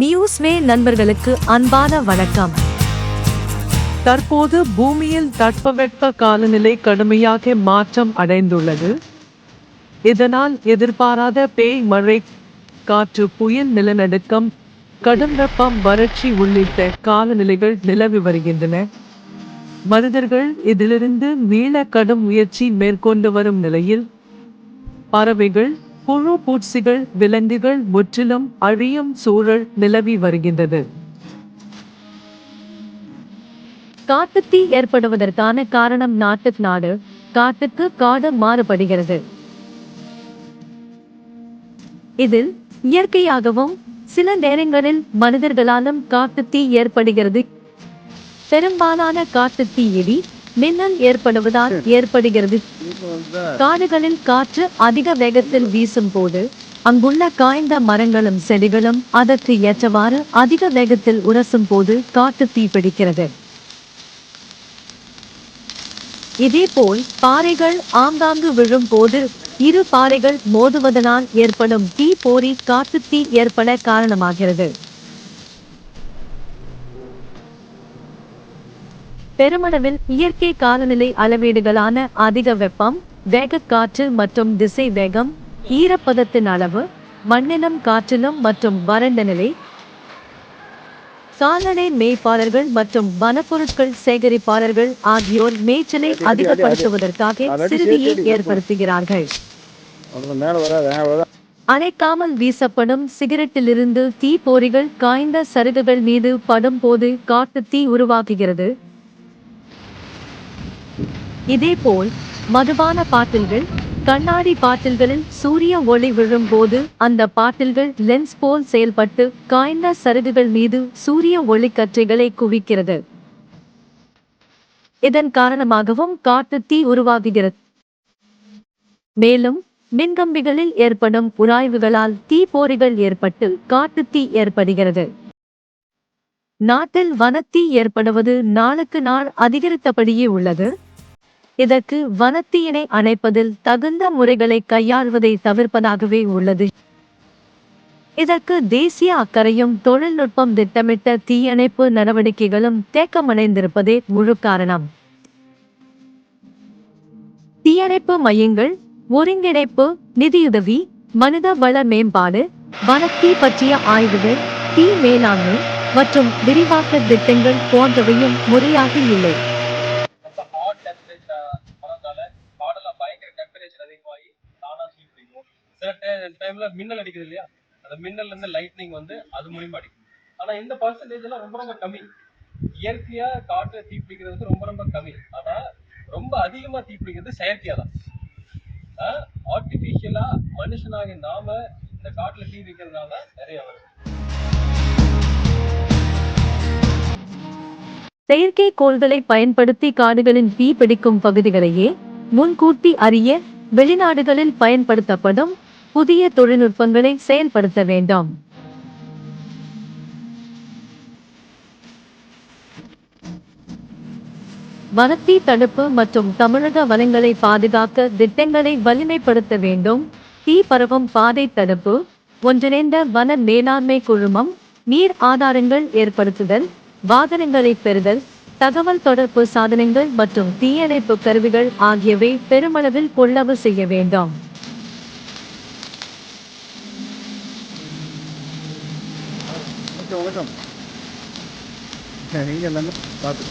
நியூஸ்வே நண்பர்களுக்கு அன்பான வணக்கம். தற்போது பூமியில் தட்பவெட்ப காலநிலை கடுமையாக மாற்றம் அடைந்துள்ளது. இதனால் எதிர்பாராத பேய் மழை காற்று புயல் நிலநடுக்கம் கடும் வெப்பம் வறட்சி உள்ளிட்ட காலநிலைகள் நிலவி வருகின்றன. மனிதர்கள் இதிலிருந்து மீள கடும் முயற்சி மேற்கொண்டு வரும் நிலையில் பறவைகள் புழு பூச்சிகள் விலங்குகள் முற்றிலும் அழியும் சூழல் நிலவி வருகின்றது. காட்டுத்தீ ஏற்படுவதற்கான காரணம் நாட்டுக்கு நாடு. காட்டுக்கு காடு மாறுபடுகிறது. இதில் இயற்கையாகவும் சில நேரங்களில் மனிதர்களாலும் காட்டுத்தீ ஏற்படுகிறது. பெரும்பாலான காட்டுத்தீ இடி மின்னல் ஏற்படுவதால் ஏற்படுகிறது. காடுகளில் காற்று அதிக வேகத்தில் வீசும் போது அங்குள்ள காய்ந்த மரங்களும் செடிகளும் அதற்கு ஏற்றவாறு அதிக வேகத்தில் உரசும் போது காட்டுத்தீ பிடிக்கிறது. இதேபோல் பாறைகள் ஆங்காங்கு விழும் போது இரு பாறைகள் மோதுவதனால் ஏற்படும் தீ போரி காட்டுத்தீ ஏற்பட காரணமாகிறது. பெருமளவில் இயற்கை காலநிலை அளவீடுகளான அதிக வெப்பம் வேகக்காற்று மற்றும் திசை வேகம் ஈரப்பதத்தின் அளவு மண்ணிலும் காற்றிலும் மற்றும் வறண்ட நிலை கால்நடை மேய்ப்பாளர்கள் மற்றும் வனப்பொருட்கள் சேகரிப்பாளர்கள் ஆகியோர் மேய்ச்சலை அதிகப்படுத்துவதற்காக சிறுதியை ஏற்படுத்துகிறார்கள். அணைக்காமல் வீசப்படும் சிகரெட்டிலிருந்து தீப்பொறிகள் காய்ந்த சருகுகள் மீது படும் போது காட்டுத் தீ உருவாக்குகிறது. இதேபோல் மதுபான பாட்டில்கள் கண்ணாடி பாட்டில்களில் சூரிய ஒளி விழும்போது அந்த பாட்டில்கள் லென்ஸ் போல் செயல்பட்டு காய்ந்த சருகுகள் மீது சூரிய ஒளிக்கற்றைகளை குவிக்கிறது. இதன் காரணமாகவும் காட்டு தீ உருவாகுகிறது. மேலும் மின்கம்பிகளில் ஏற்படும் உராய்வுகளால் தீப்போரிகள் ஏற்பட்டு காட்டுத்தீ ஏற்படுகிறது. நாட்டில் வனத்தீ ஏற்படுவது நாளுக்கு நாள் அதிகரித்தபடியே உள்ளது. இதற்கு வனத்தீயினை அணைப்பதில் தகுந்த முறைகளை கையாள்வதை தவிர்ப்பதாகவே உள்ளது. இதற்கு தேசிய அக்கறையும் தொழில்நுட்பம் திட்டமிட்ட தீயணைப்பு நடவடிக்கைகளும் தேக்கமடைந்திருப்பதே முழு காரணம். தீயணைப்பு மையங்கள் ஒருங்கிணைப்பு நிதியுதவி மனித வள மேம்பாடு வனத்தீ பற்றிய ஆய்வுகள் தீ மேலாண்மை மற்றும் விரிவாக்க திட்டங்கள் போன்றவையும் முறையாக இல்லை. டைம்ல மின்னல் அடிக்குது இல்லையா? அந்த மின்னல்ல இருந்து லைட்னிங் வந்து அது மூலியமா அடிக்கும். ஆனா இந்த பர்சன்டேஜ் எல்லாம் ரொம்ப ரொம்ப கம்மி. இயற்கையா காற்று தீ பிடிக்கிறது வந்து ரொம்ப ரொம்ப கம்மி. ஆனா ரொம்ப அதிகமா தீ பிடிக்கிறது செயற்கையா தான். ஆர்டிபிஷியலா மனுஷனாக நாம இந்த காட்டுல தீ வைக்கிறதுனால நிறைய செயற்கை கோள்களை பயன்படுத்தி காடுகளின் தீ பிடிக்கும் பகுதிகளையே முன்கூட்டி அறிய வெளிநாடுகளில் பயன்படுத்தப்படும் புதிய தொழில்நுட்பங்களை செயல்படுத்த வேண்டும். வனத்தீ தடுப்பு மற்றும் தமிழக வனங்களை பாதுகாக்க திட்டங்களை வலிமைப்படுத்த வேண்டும். தீ பரவும் பாதை தடுப்பு ஒன்றிணைந்த வன மேலாண்மை குழுமம் நீர் ஆதாரங்கள் ஏற்படுத்துதல் வாகனங்களை பெறுதல் தகவல் தொடர்பு சாதனங்கள் மற்றும் தீயணைப்பு கருவிகள் ஆகியவை பெருமளவில் கொள்ளவு செய்ய வேண்டும். வணக்கம் வணக்கம் நீங்கள் எல்லாமே பார்த்து